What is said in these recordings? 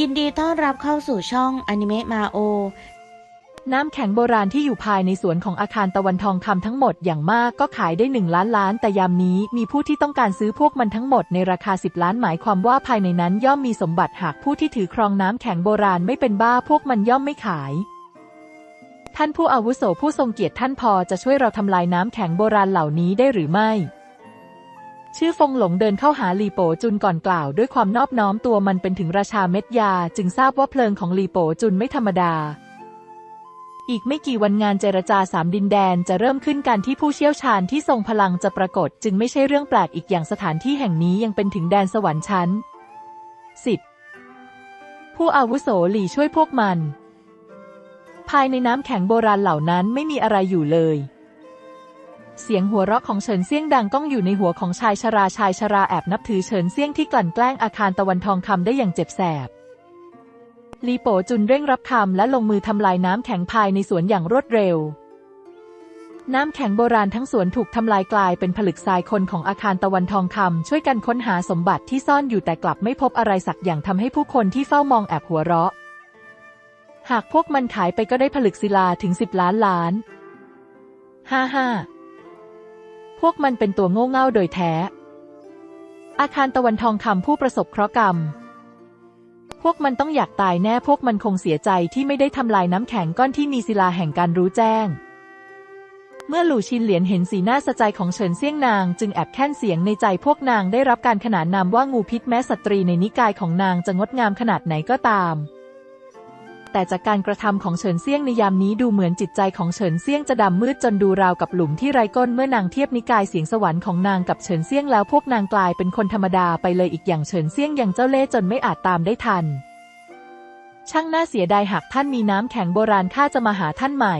ยินดีต้อนรับเข้าสู่ช่องอนิเมะมาโอ น้ำแข็งโบราณที่อยู่ภายในสวนของอาคารตะวันทองคำทั้งหมดอย่างมากก็ขายได้หนึ่งล้านล้าน แต่ยามนี้มีผู้ที่ต้องการซื้อพวกมันทั้งหมดในราคา 10 ล้านหมายความว่าภายในนั้นย่อมมีสมบัติหากผู้ที่ถือครองน้ำแข็งโบราณไม่เป็นบ้าพวกมันย่อมไม่ขาย ท่านผู้อาวุโสผู้ทรงเกียรติท่านพอจะช่วยเราทำลายน้ำแข็งโบราณเหล่านี้ได้หรือไม่ ชื่อฟงหลงเดินเข้าหาลีโปจุนก่อนกล่าว ด้วยความนอบน้อมตัวมันเป็นถึงราชาเม็ดยา จึงทราบว่าเพลิงของลีโปจุนไม่ธรรมดา อีกไม่กี่วันงานเจรจาสามดินแดนจะเริ่มขึ้นการที่ผู้เชี่ยวชาญที่ทรงพลังจะปรากฏ จึงไม่ใช่เรื่องแปลกอีกอย่างสถานที่แห่งนี้ยังเป็นถึงแดนสวรรค์ชั้นสิบผู้อาวุโสหลี่ช่วยพวกมัน ภายในน้ำแข็งโบราณเหล่านั้นไม่มีอะไรอยู่เลย เสียงหัวเราะของเฉินเซี่ยงดังก้องอยู่ในหัวของชายชราชายชราแอบนับถือเฉินเซี่ยงที่กลั่นแกล้งอาคารตะวันทองคำได้อย่างเจ็บแสบลีโปจุนเร่งรับคำและลงมือทำลายน้ำแข็งภายในสวนอย่างรวดเร็ว น้ำแข็งโบราณทั้งสวนถูกทำลายกลายเป็นผลึกทรายคนของอาคารตะวันทองคำช่วยกันค้นหาสมบัติที่ซ่อนอยู่แต่กลับไม่พบอะไรสักอย่างทำให้ผู้คนที่เฝ้ามองแอบหัวเราะ หากพวกมันขายไปก็ได้ผลึกศิลาถึงสิบล้านล้าน ห้าห้า พวกมันเป็นตัวโง่เง่าโดยแท้ อาคารตะวันทองคำผู้ประสบเคราะห์กรรม พวกมันต้องอยากตายแน่พวกมันคงเสียใจที่ไม่ได้ทำลายน้ำแข็งก้อนที่มีศิลาแห่งการรู้แจ้ง เมื่อหลู่ชินเหลียนเห็นสีหน้าสะใจของเฉินเซี่ยงนาง จึงแอบแค้นเสียงในใจพวกนางได้รับการขนานนามว่างูพิษแม้สตรีในนิกายของนางจะงดงามขนาดไหนก็ตาม แต่จากการกระทำของเฉินเซี่ยงในยามนี้ดูเหมือนจิตใจของเฉินเซี่ยงจะดำมืดจนดูราวกับหลุมที่ไร้ก้นเมื่อนางเทียบนิกายเสียงสวรรค์ของนางกับเฉินเซี่ยงแล้วพวกนางกลายเป็นคนธรรมดาไปเลยอีกอย่างเฉินเซี่ยงยังเจ้าเล่ห์จนไม่อาจตามได้ทัน ช่างน่าเสียดายหากท่านมีน้ำแข็งโบราณข้าจะมาหาท่านใหม่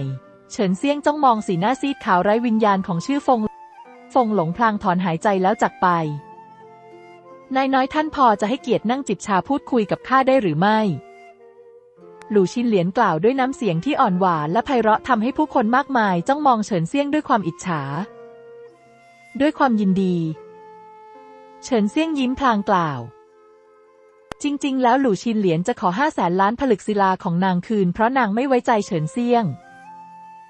เฉินเซี่ยงจ้องมองสีหน้าซีดขาวไร้วิญญาณของชื่อฟง ฟงหลงพลางถอนหายใจแล้วจากไปนายน้อยท่านพอจะให้เกียรตินั่งจิบชาพูดคุยกับข้าได้หรือไม่ หลู่ชินเหลียนกล่าวด้วยน้ำเสียงที่อ่อนหวานและไพเราะทำให้ผู้คนมากมายจ้องมองเฉินเซี่ยงด้วยความอิจฉา ด้วยความยินดี เฉินเซี่ยงยิ้มพลางกล่าว จริง ๆ แล้วหลู่ชินเหลียนจะขอห้าแสนล้านผลึกศิลาของนางคืน เพราะนางไม่ไว้ใจเฉินเซี่ยง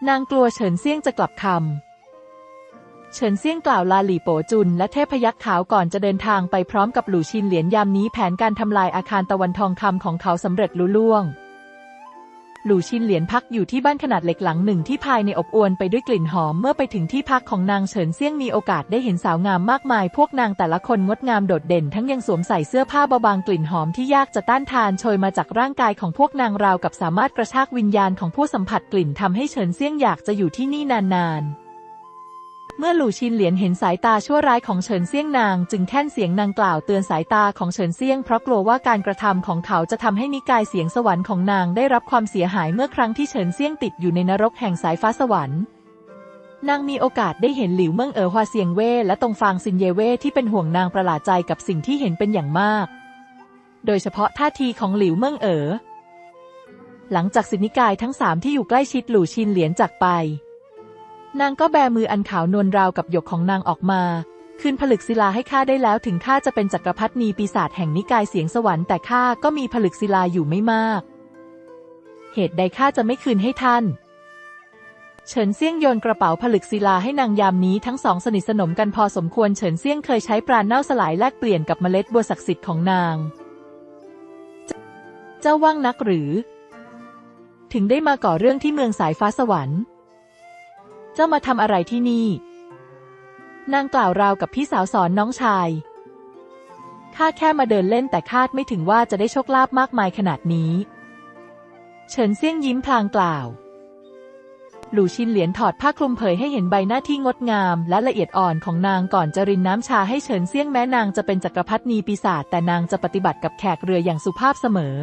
นางกลัวเฉินเซี่ยงจะกลับคำเฉินเซี่ยงกล่าวลาหลี่โปจุนและเทพยักษ์ขาวก่อนจะเดินทางไปพร้อมกับหลู่ชินเหลียนยามนี้แผนการทำลายอาคารตะวันทองคำของเขาสำเร็จลุล่วง หลู่ชินเหลียนพักอยู่ที่บ้านขนาดเล็กหลังหนึ่งที่ภายในอบอวลไปด้วยกลิ่นหอมเมื่อไปถึงที่พักของนางเฉินเซี่ยงมีโอกาสได้เห็นสาวงามมากมาย พวกนางแต่ละคนงดงามโดดเด่น ทั้งยังสวมใส่เสื้อผ้าเบาบางกลิ่นหอมที่ยากจะต้านทานโชยมาจากร่างกายของพวกนางราวกับสามารถกระชากวิญญาณของผู้สัมผัสกลิ่นทำให้เฉินเซี่ยงอยากจะอยู่ที่นี่นานๆ เมื่อหลู่ชินเหลียนเห็นสายตาชั่วร้ายของเฉินเซี่ยงนาง จึงแค่นเสียงนางกล่าวเตือนสายตาของเฉินเซี่ยงเพราะกลัวว่าการกระทำของเขาจะทำให้นิกายเสียงสวรรค์ของนางได้รับความเสียหายเมื่อครั้งที่เฉินเซี่ยงติดอยู่ในนรกแห่งสายฟ้าสวรรค์นางมีโอกาสได้เห็นหลิวเมิงเอ๋อฮวาเซียงเว่และตงฟางซินเยเว่ที่เป็นห่วงนางประหลาดใจกับสิ่งที่เห็นเป็นอย่างมาก โดยเฉพาะท่าทีของหลิวเมิงเอ๋อหลังจากสิทธินิกายทั้งสามที่อยู่ใกล้ชิดหลู่ชินเหลียนจากไป นางก็แบมืออันขาวนวลราวกับหยกของนางออกมา คืนผลึกศิลาให้ข้าได้แล้วถึงข้าจะเป็นจักรพรรดินีปีศาจแห่งนิกายเสียงสวรรค์แต่ข้าก็มีผลึกศิลาอยู่ไม่มาก เหตุใดข้าจะไม่คืนให้ท่านเฉินเซี่ยงโยนกระเป๋าผลึกศิลาให้นางยามนี้ทั้งสองสนิทสนมกันพอสมควรเฉินเซี่ยงเคยใช้ปราณเน่าสลายแลกเปลี่ยนกับเมล็ดบัวศักดิ์สิทธิ์ของนาง เจ้าว่างนักหรือ ถึงได้มาก่อเรื่องที่เมืองสายฟ้าสวรรค์ เจ้ามาทำอะไรที่นี่ นางกล่าวราวกับพี่สาวสอนน้องชาย ข้าแค่มาเดินเล่นแต่คาดไม่ถึงว่าจะได้โชคลาภมากมายขนาดนี้ เฉินเซี่ยงยิ้มพลางกล่าว หลู่ชินเหลียนถอดผ้าคลุมเผยให้เห็นใบหน้าที่งดงาม และละเอียดอ่อนของนางก่อนจะรินน้ำชาให้เฉินเซี่ยงแม้นางจะเป็นจักรพรรดินีปีศาจแต่นางจะปฏิบัติกับแขกเรืออย่างสุภาพเสมอ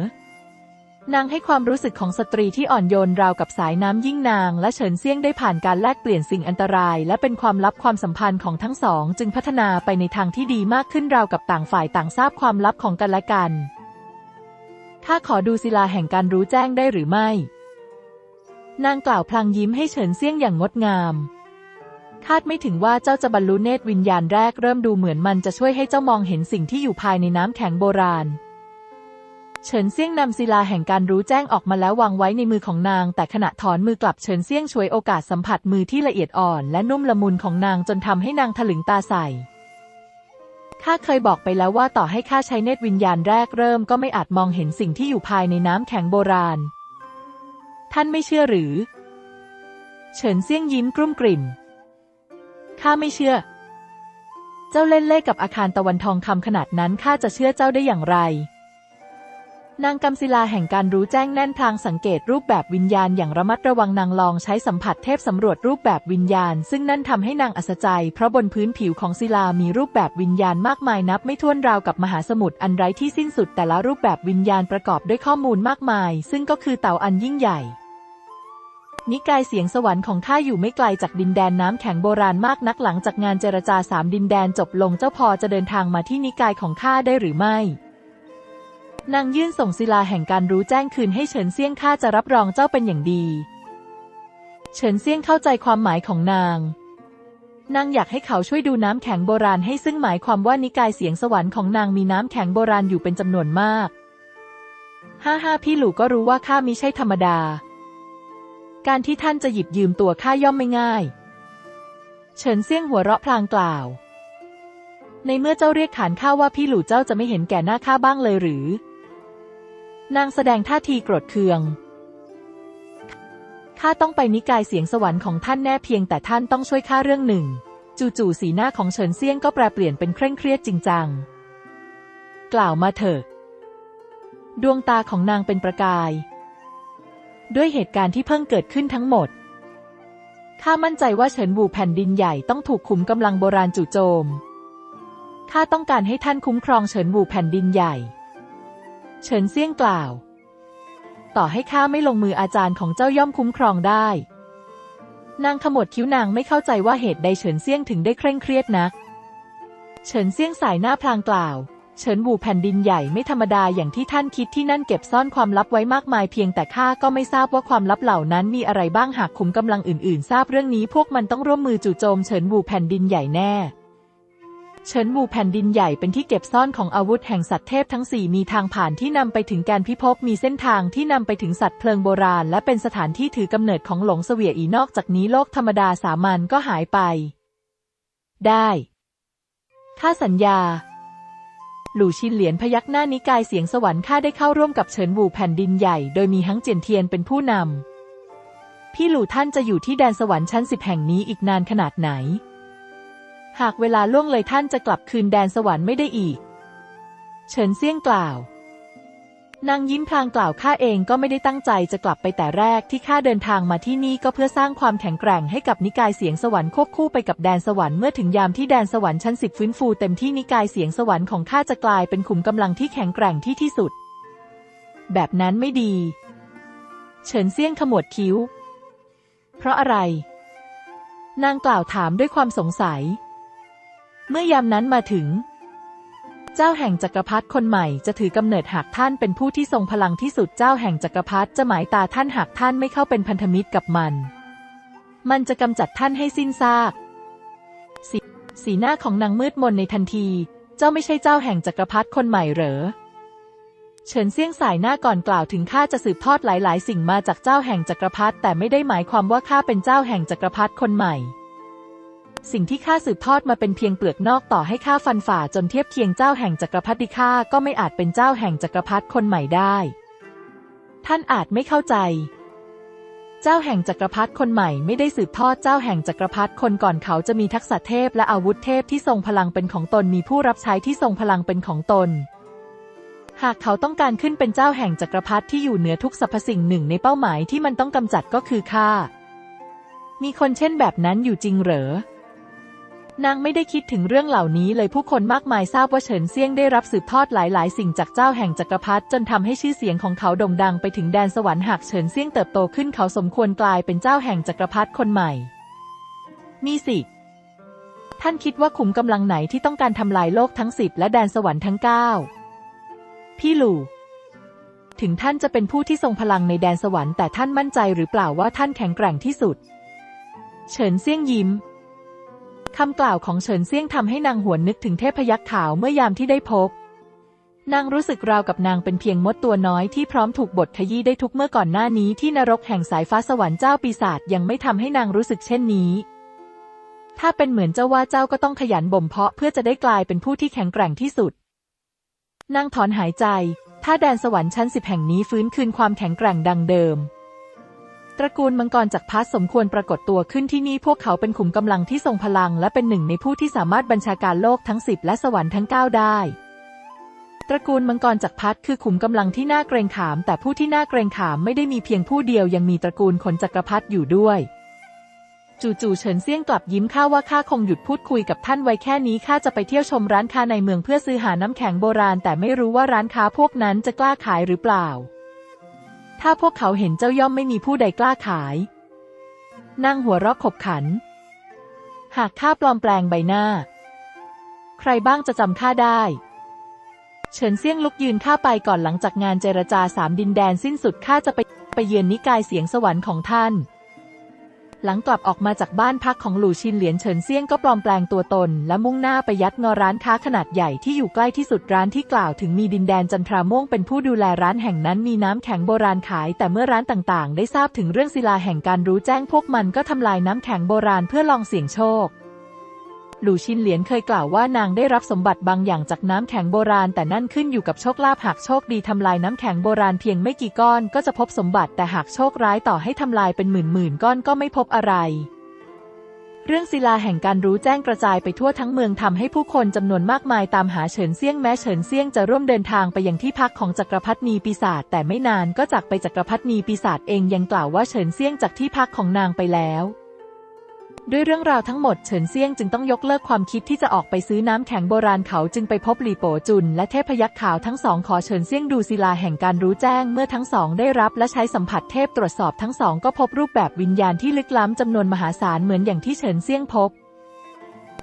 นางให้ความรู้สึกของสตรีที่อ่อนโยนราวกับสายน้ำยิ่งนาง และเฉินเซี่ยงได้ผ่านการแลกเปลี่ยนสิ่งอันตราย และเป็นความลับความสัมพันธ์ของทั้งสอง จึงพัฒนาไปในทางที่ดีมากขึ้นราวกับต่างฝ่ายต่างทราบความลับของกันและกันข้าขอดูศิลาแห่งการรู้แจ้งได้หรือไม่ นางกล่าวพลางยิ้มให้เฉินเซี่ยงอย่างงดงาม คาดไม่ถึงว่าเจ้าจะบรรลุเนตรวิญญาณแรกเริ่มดูเหมือนมันจะช่วยให้เจ้ามองเห็นสิ่งที่อยู่ภายในน้ำแข็งโบราณ เฉินเซี่ยงนำศิลาแห่งการรู้แจ้งออกมาแล้ววางไว้ในมือของนาง แต่ขณะถอนมือกลับเฉินเซี่ยงช่วยโอกาสสัมผัสมือที่ละเอียดอ่อนและนุ่มละมุนของนางจนทำให้นางถลึงตาใส่ข้าเคยบอกไปแล้วว่าต่อให้ข้าใช้เนตรวิญญาณแรกเริ่มก็ไม่อาจมองเห็นสิ่งที่อยู่ภายในน้ำแข็งโบราณ ท่านไม่เชื่อหรือ เฉินเซี่ยงยิ้มกรุ่มกริ่มข้าไม่เชื่อ เจ้าเล่นเล่ห์กับอาคารตะวันทองคำขนาดนั้นข้าจะเชื่อเจ้าได้อย่างไร นางกำศิลาแห่งการรู้แจ้งแน่นพลางสังเกตรูปแบบวิญญาณอย่างระมัดระวังนางลองใช้สัมผัสเทพสำรวจรูปแบบวิญญาณ ซึ่งนั่นทำให้นางอัศจรรย์เพราะบนพื้นผิวของศิลามีรูปแบบวิญญาณมากมายนับไม่ถ้วนราวกับมหาสมุทรอันไร้ที่สิ้นสุดแต่ละรูปแบบวิญญาณประกอบด้วยข้อมูลมากมาย ซึ่งก็คือเต่าอันยิ่งใหญ่นิกายเสียงสวรรค์ของข้าอยู่ไม่ไกลจากดินแดนน้ำแข็งโบราณมากนักหลังจากงานเจรจาสามดินแดนจบลงเจ้าพอจะเดินทางมาที่นิกายของข้าได้หรือไม่ นางยื่นส่งศิลาแห่งการรู้แจ้งคืนให้เฉินเซียงข้าจะรับรองเจ้าเป็นอย่างดี เฉินเซียงเข้าใจความหมายของนาง นางอยากให้เขาช่วยดูน้ำแข็งโบราณให้ซึ่งหมายความว่านิกายเสียงสวรรค์ของนางมีน้ำแข็งโบราณอยู่เป็นจำนวนมากห้าห้าพี่หลู่ก็รู้ว่าข้ามิใช่ธรรมดา การที่ท่านจะหยิบยืมตัวข้าย่อมไม่ง่าย เฉินเซียงหัวเราะพลางกล่าว ในเมื่อเจ้าเรียกขานข้าว่าพี่หลู่เจ้าจะไม่เห็นแก่หน้าข้าบ้างเลยหรือ นางแสดงท่าทีโกรธเคือง ข้าต้องไปนิกายเสียงสวรรค์ของท่านแน่เพียงแต่ท่านต้องช่วยข้าเรื่องหนึ่ง จู่ๆสีหน้าของเฉินเซียงก็แปรเปลี่ยนเป็นเคร่งเครียดจริงจัง กล่าวมาเถอะ ดวงตาของนางเป็นประกาย ด้วยเหตุการณ์ที่เพิ่งเกิดขึ้นทั้งหมด ข้ามั่นใจว่าเฉินบูแผ่นดินใหญ่ต้องถูกขุมกำลังโบราณจู่โจม ข้าต้องการให้ท่านคุ้มครองเฉินบูแผ่นดินใหญ่ เฉินเซี่ยงกล่าว ต่อให้ข้าไม่ลงมืออาจารย์ของเจ้าย่อมคุ้มครองได้ นางขมวดคิ้วนางไม่เข้าใจว่าเหตุใดเฉินเซี่ยงถึงได้เคร่งเครียดนัก เฉินเซี่ยงสายหน้าพลางกล่าว เฉินบูแผ่นดินใหญ่ไม่ธรรมดาอย่างที่ท่านคิดที่นั่นเก็บซ่อนความลับไว้มากมายเพียงแต่ข้าก็ไม่ทราบว่าความลับเหล่านั้นมีอะไรบ้างหากขุมกำลังอื่นๆ ทราบเรื่องนี้พวกมันต้องร่วมมือจู่โจมเฉินบูแผ่นดินใหญ่แน่ เฉินบูแผ่นดินใหญ่เป็นที่เก็บซ่อนของอาวุธแห่งสัตว์เทพทั้งสี่มีทางผ่านที่นำไปถึงการพิภพมีเส้นทางที่นำไปถึงสัตว์เพลิงโบราณ และเป็นสถานที่ถือกำเนิดของหลงเสวียอีนอกจากนี้โลกธรรมดาสามัญก็หายไป ได้ข้าสัญญา หลู่ชินเหลียนพยักหน้านิกายเสียงสวรรค์ข้าได้เข้าร่วมกับเฉินบูแผ่นดินใหญ่โดยมีฮังเจียนเทียนเป็นผู้นำพี่หลู่ท่านจะอยู่ที่แดนสวรรค์ชั้นสิบแห่งนี้อีกนานขนาดไหน หากเวลาล่วงเลยท่านจะกลับคืนแดนสวรรค์ไม่ได้อีก เฉินเซี่ยงกล่าวนางยิ้มพลางกล่าวข้าเองก็ไม่ได้ตั้งใจจะกลับไปแต่แรกที่ข้าเดินทางมาที่นี่ก็เพื่อสร้างความแข็งแกร่งให้กับนิกายเสียงสวรรค์ควบคู่ไปกับแดนสวรรค์เมื่อถึงยามที่แดนสวรรค์ชั้นสิบฟื้นฟูเต็มที่นิกายเสียงสวรรค์ของข้าจะกลายเป็นขุมกำลังที่แข็งแกร่งที่ที่สุด แบบนั้นไม่ดี เฉินเซี่ยงขมวดคิ้ว เพราะอะไร นางกล่าวถามด้วยความสงสัย เมื่อยามนั้นมาถึง เจ้าแห่งจักรพรรดิคนใหม่จะถือกำเนิดหากท่านเป็นผู้ที่ทรงพลังที่สุดเจ้าแห่งจักรพรรดิจะหมายตาท่านหากท่านไม่เข้าเป็นพันธมิตรกับมัน มันจะกำจัดท่านให้สิ้นซากสสีหน้าของนางมืดมนในทันที เจ้าไม่ใช่เจ้าแห่งจักรพรรดิคนใหม่เหรอเฉินเซี่ยงสายหน้าก่อนกล่าวถึงข้าจะสืบทอดหลาย ๆ สิ่งมาจากเจ้าแห่งจักรพรรดิแต่ไม่ได้หมายความว่าข้าเป็นเจ้าแห่งจักรพรรดิคนใหม่ สิ่งที่ข้าสืบทอดมาเป็นเพียงเปลือกนอกต่อให้ข้าฟันฝ่าจนเทียบเคียงเจ้าแห่งจักรพรรดิข้าก็ไม่อาจเป็นเจ้าแห่งจักรพรรดิคนใหม่ได้ ท่านอาจไม่เข้าใจ เจ้าแห่งจักรพรรดิคนใหม่ไม่ได้สืบทอดเจ้าแห่งจักรพรรดิคนก่อนเขาจะมีทักษะเทพและอาวุธเทพที่ทรงพลังเป็นของตนมีผู้รับใช้ที่ทรงพลังเป็นของตน หากเขาต้องการขึ้นเป็นเจ้าแห่งจักรพรรดิที่อยู่เหนือทุกสรรพสิ่งหนึ่งในเป้าหมายที่มันต้องกำจัดก็คือข้ามีคนเช่นแบบนั้นอยู่จริงเหรอ นางไม่ได้คิดถึงเรื่องเหล่านี้เลยผู้คนมากมายทราบว่าเฉินเซียงได้รับสืบทอดหลาย ๆ สิ่งจากเจ้าแห่งจักรพรรดิจนทำให้ชื่อเสียงของเขาโด่งดังไปถึงแดนสวรรค์หากเฉินเซียงเติบโตขึ้นเขาสมควรกลายเป็นเจ้าแห่งจักรพรรดิคนใหม่มีสิ ท่านคิดว่าขุมกำลังไหนที่ต้องการทำลายโลกทั้งสิบและแดนสวรรค์ทั้งเก้าพี่หลู่ถึงท่านจะเป็นผู้ที่ทรงพลังในแดนสวรรค์แต่ท่านมั่นใจหรือเปล่าว่าท่านแข็งแกร่งที่สุด เฉินเซียงยิ้ม คำกล่าวของเฉินเซี่ยงทำให้นางหวนนึกถึงเทพยักษ์ขาวเมื่อยามที่ได้พบ นางรู้สึกราวกับนางเป็นเพียงมดตัวน้อยที่พร้อมถูกบทขยี้ได้ทุกเมื่อก่อนหน้านี้ที่นรกแห่งสายฟ้าสวรรค์เจ้าปีศาจยังไม่ทำให้นางรู้สึกเช่นนี้ ถ้าเป็นเหมือนเจ้าว่าเจ้าก็ต้องขยันบ่มเพาะเพื่อจะได้กลายเป็นผู้ที่แข็งแกร่งที่สุด นางถอนหายใจ ถ้าแดนสวรรค์ชั้นสิบแห่งนี้ฟื้นคืนความแข็งแกร่งดังเดิม ระกูลมังกรจากรพรรดิสมควรปรากฏตัวขึ้นที่นี่พวกเขาเป็นขุมกำลังที่ทรงพลัง และเป็นหนึ่งในผู้ที่สามารถบัญชาการโลกทั้งสิบและสวรรค์ทั้งเก้าได้ตระกูลมังกรจากรพรรดิคือขุมกำลังที่น่าเกรงขาม แต่ผู้ที่น่าเกรงขามไม่ได้มีเพียงผู้เดียวยังมีตระกูลขนจักรพรรดิอยู่ด้วย จู่ๆเฉินเซี่ยงกลับยิ้มข้าว่าข้าคงหยุดพูดคุยกับท่านไว้แค่นี้ข้าจะไปเที่ยวชมร้านค้าในเมืองเพื่อซื้อหาน้ำแข็งโบราณ แต่ไม่รู้ว่าร้านค้าพวกนั้นจะกล้าขายหรือเปล่า ถ้าพวกเขาเห็นเจ้าย่อมไม่มีผู้ใดกล้าขายนั่งหัวเราะขบขัน หากข้าปลอมแปลงใบหน้า ใครบ้างจะจำข้าได้เฉินเซี่ยงลุกยืนข้าไปก่อนหลังจากงานเจรจาสามดินแดนสิ้นสุดข้าจะไปไปเยือนนิกายเสียงสวรรค์ของท่าน หลังกลับออกมาจากบ้านพักของหลู่ชินเหลียนเฉินเซียงก็ปลอมแปลงตัวตน และมุ่งหน้าไปยัดงอร้านค้าขนาดใหญ่ที่อยู่ใกล้ที่สุดร้านที่กล่าวถึงมีดินแดนจันทราม่วงเป็นผู้ดูแลร้านแห่งนั้นมีน้ำแข็งโบราณขาย แต่เมื่อร้านต่างๆ ได้ทราบถึงเรื่องศิลาแห่งการรู้แจ้งพวกมันก็ทำลายน้ำแข็งโบราณเพื่อลองเสี่ยงโชค ลู่ชินเหลียนเคยกล่าวว่านางได้รับสมบัติบางอย่างจากน้ำแข็งโบราณ แต่นั่นขึ้นอยู่กับโชคลาภหากโชคดีทำลายน้ำแข็งโบราณเพียงไม่กี่ก้อนก็จะพบสมบัติแต่หากโชคร้ายต่อให้ทำลายเป็นหมื่นหมื่นๆก้อนก็ไม่พบอะไร เรื่องศิลาแห่งการรู้แจ้งกระจายไปทั่วทั้งเมืองทำให้ผู้คนจำนวนมากมายตามหาเฉินเซี่ยงแม้เฉินเซี่ยงจะร่วมเดินทางไปยังที่พักของจักรพรรดินีปีศาจแต่ไม่นานก็จากไปจักรพรรดินีปีศาจเองยังกล่าวว่าเฉินเซี่ยงจากที่พักของนางไปแล้ว ด้วยเรื่องราวทั้งหมดเฉินเซี่ยงจึงต้องยกเลิกความคิดที่จะออกไปซื้อน้ำแข็งโบราณเขาจึงไปพบหลีโปจุน และเทพยักษ์ขาวทั้งสองขอเฉินเซี่ยงดูศิลาแห่งการรู้แจ้งเมื่อทั้งสองได้รับและใช้สัมผัสเทพตรวจสอบทั้งสองก็พบรูปแบบวิญญาณที่ลึกล้ำจำนวนมหาศาลเหมือนอย่างที่เฉินเซี่ยงพบ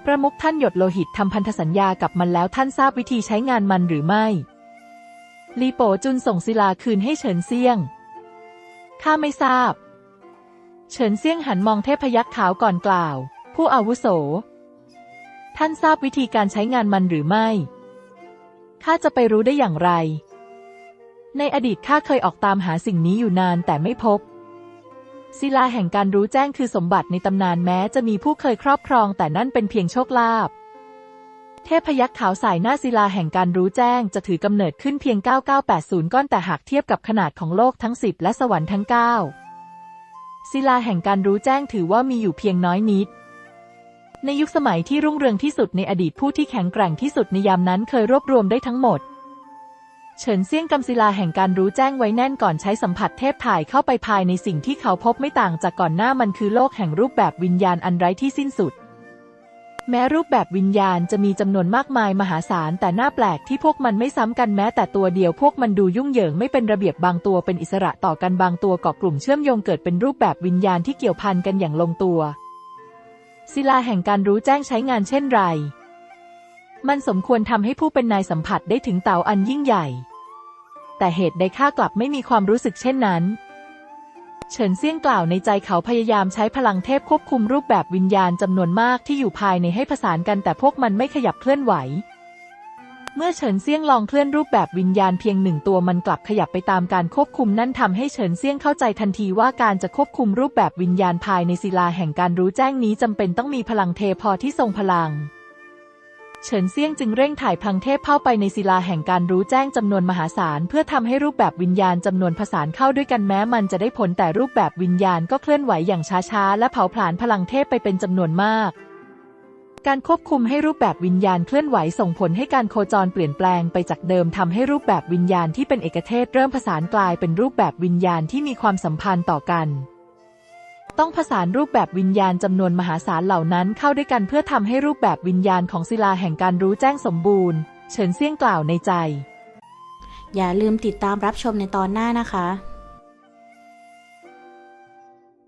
ประมุขท่านหยดโลหิตทำพันธสัญญากับมันแล้วท่านทราบวิธีใช้งานมันหรือไม่ ลีโปจุนส่งศิลาคืนให้เฉินเซี่ยง ข้าไม่ทราบ เฉินเซี่ยงหันมองเทพยักษ์ขาวก่อนกล่าว ผู้อาวุโส ท่านทราบวิธีการใช้งานมันหรือไม่ ข้าจะไปรู้ได้อย่างไร ในอดีตข้าเคยออกตามหาสิ่งนี้อยู่นานแต่ไม่พบ ศิลาแห่งการรู้แจ้งคือสมบัติในตำนานแม้จะมีผู้เคยครอบครองแต่นั่นเป็นเพียงโชคลาภเทพยักษ์ขาวสายหน้าศิลาแห่งการรู้แจ้งจะถือกำเนิดขึ้นเพียง 9980 ก้อนแต่หากเทียบกับขนาดของโลกทั้ง 10 และสวรรค์ทั้ง 9 ศิลาแห่งการรู้แจ้งถือว่ามีอยู่เพียงน้อยนิด ในยุคสมัยที่รุ่งเรืองที่สุดในอดีตผู้ที่แข็งแกร่งที่สุดในยามนั้นเคยรวบรวมได้ทั้งหมด เฉินเซี่ยงกำศิลาแห่งการรู้แจ้งไว้แน่นก่อนใช้สัมผัสเทพถ่ายเข้าไปภายในสิ่งที่เขาพบไม่ต่างจากก่อนหน้ามันคือโลกแห่งรูปแบบวิญญาณอันไร้ที่สิ้นสุด แม้รูปแบบวิญญาณจะมีจำนวนมากมายมหาศาลแต่น่าแปลกที่พวกมันไม่ซ้ำกันแม้แต่ตัวเดียวพวกมันดูยุ่งเหยิงไม่เป็นระเบียบบางตัวเป็นอิสระต่อกันบางตัวเกาะกลุ่มเชื่อมโยงเกิดเป็นรูปแบบวิญญาณที่เกี่ยวพันกันอย่างลงตัว ศิลาแห่งการรู้แจ้งใช้งานเช่นไร มันสมควรทำให้ผู้เป็นนายสัมผัสได้ถึงเต๋าอันยิ่งใหญ่ แต่เหตุใดข้ากลับไม่มีความรู้สึกเช่นนั้น เฉินเซี่ยงกล่าวในใจเขาพยายามใช้พลังเทพควบคุมรูปแบบวิญญาณจำนวนมากที่อยู่ภายในให้ผสานกันแต่พวกมันไม่ขยับเคลื่อนไหว เมื่อเฉินเซี่ยงลองเคลื่อนรูปแบบวิญญาณเพียงหนึ่งตัวมันกลับขยับไปตามการควบคุมนั่นทำให้เฉินเซี่ยงเข้าใจทันทีว่าการจะควบคุมรูปแบบวิญญาณภายในศิลาแห่งการรู้แจ้งนี้จำเป็นต้องมีพลังเทพอที่ทรงพลัง เฉินเซียงจึงเร่งถ่ายพลังเทพเข้าไปในศิลาแห่งการรู้แจ้งจำนวนมหาศาล เพื่อทำให้รูปแบบวิญญาณจำนวนผสานเข้าด้วยกันแม้มันจะได้ผลแต่รูปแบบวิญญาณก็เคลื่อนไหวอย่างช้าๆ และเผาผลาญพลังเทพไปเป็นจำนวนมาก การควบคุมให้รูปแบบวิญญาณเคลื่อนไหวส่งผลให้การโคจรเปลี่ยนแปลงไปจากเดิมทำให้รูปแบบวิญญาณที่เป็นเอกเทศเริ่มผสานกลายเป็นรูปแบบวิญญาณที่มีความสัมพันธ์ต่อกัน ต้องผสานรูปแบบวิญญาณจำนวนมหาศาลเหล่านั้นเข้าด้วยกันเพื่อทำให้รูปแบบวิญญาณของศิลาแห่งการรู้แจ้งสมบูรณ์ เฉินเซี่ยงกล่าวในใจ อย่าลืมติดตามรับชมในตอนหน้านะคะ